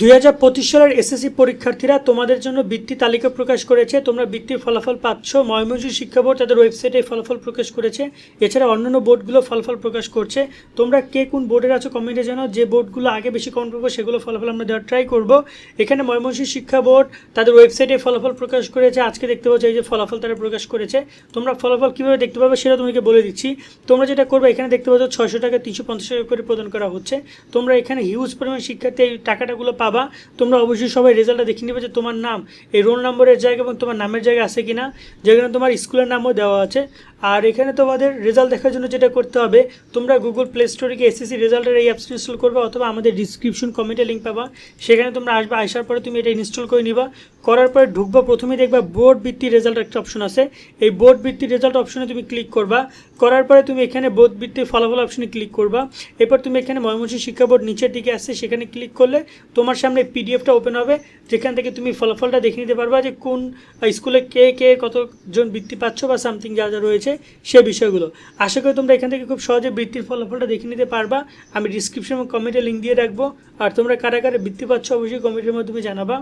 দুই হাজার পঁচিশ সালের এসএসসি পরীক্ষার্থীরা তোমাদের জন্য বৃত্তি তালিকা প্রকাশ করেছে। তোমরা বৃত্তির ফলাফল পাচ্ছ। ময়মনসিংহ শিক্ষা বোর্ড তাদের ওয়েবসাইটে ফলাফল প্রকাশ করেছে। এছাড়া অন্যান্য বোর্ডগুলো ফলাফল প্রকাশ করছে। তোমরা কে কোন বোর্ডের আছো কমেন্টে জানাও। যে বোর্ডগুলো আগে বেশি কমেন্ট করব সেগুলো ফলাফল আমরা দেওয়ার ট্রাই করব। এখানে ময়মনসিংহ শিক্ষা বোর্ড তাদের ওয়েবসাইটে ফলাফল প্রকাশ করেছে। আজকে দেখতে পাচ্ছ এই যে ফলাফল তারা প্রকাশ করেছে। তোমরা ফলাফল কীভাবে দেখতে পাবে সেটা তোমাকে বলে দিচ্ছি। তোমরা যেটা করবে, এখানে দেখতে পাচ্ছ ছয়শো টাকা তিনশো পঞ্চাশ টাকা করে প্রদান করা হচ্ছে। তোমরা এখানে হিউজ পরিমাণ শিক্ষার্থী এই টাকাটাগুলো পাবা, তোমরা অবশ্যই সবাই রেজাল্টটা দেখে নেবে যে তোমার নাম, এই রোল নম্বরের জায়গা এবং তোমার নামের জায়গা আছে কিনা, যেখানে তোমার স্কুলের নামও দেওয়া আছে। আর এখানে তোমাদের রেজাল্ট দেখার জন্য যেটা করতে হবে, তোমরা গুগল প্লে স্টোরে গিয়ে এসএসসি রেজাল্টের এই অ্যাপসটা ইনস্টল করবে অথবা আমাদের ডিসক্রিপশন কমেন্টে লিঙ্ক পাবা। সেখানে তোমরা আসবে, আসার পরে তুমি এটা ইনস্টল করে নিবা। করার পরে ঢুকবা প্রথমে দেখবা বোর্ড ভিত্তিক রেজাল্ট একটা অপশন আছে। এই বোর্ড ভিত্তিক রেজাল্ট অপশনে তুমি ক্লিক করবা। করার পরে তুমি এখানে বোর্ড ভিত্তিক ফলাফল অপশনে ক্লিক করবা। এরপর তুমি এখানে ময়মনসিংহ শিক্ষা বোর্ড নিচের দিকে আসছে সেখানে ক্লিক করলে তোমার সামনে পিডিএফটা ওপেন হবে। যেখান থেকে তুমি ফলাফলটা দেখে নিতে পারবা যে কোন স্কুলে কে কে কতজন বৃত্তি পাচ্ছ বা সামথিং যা যা রয়েছে। সে বিষয়গুলো। আশা করি তোমরা এখান থেকে খুব সহজে বৃত্তির ফলাফলটা দেখে নিতে পারবা। আমি ডিসক্রিপশন এবং কমেন্টে লিঙ্ক দিয়ে রাখব। আর তোমরা কারা কারা বৃত্তি পাচ্ছ অবশ্যই কমেন্টের মাধ্যমে জানাবা।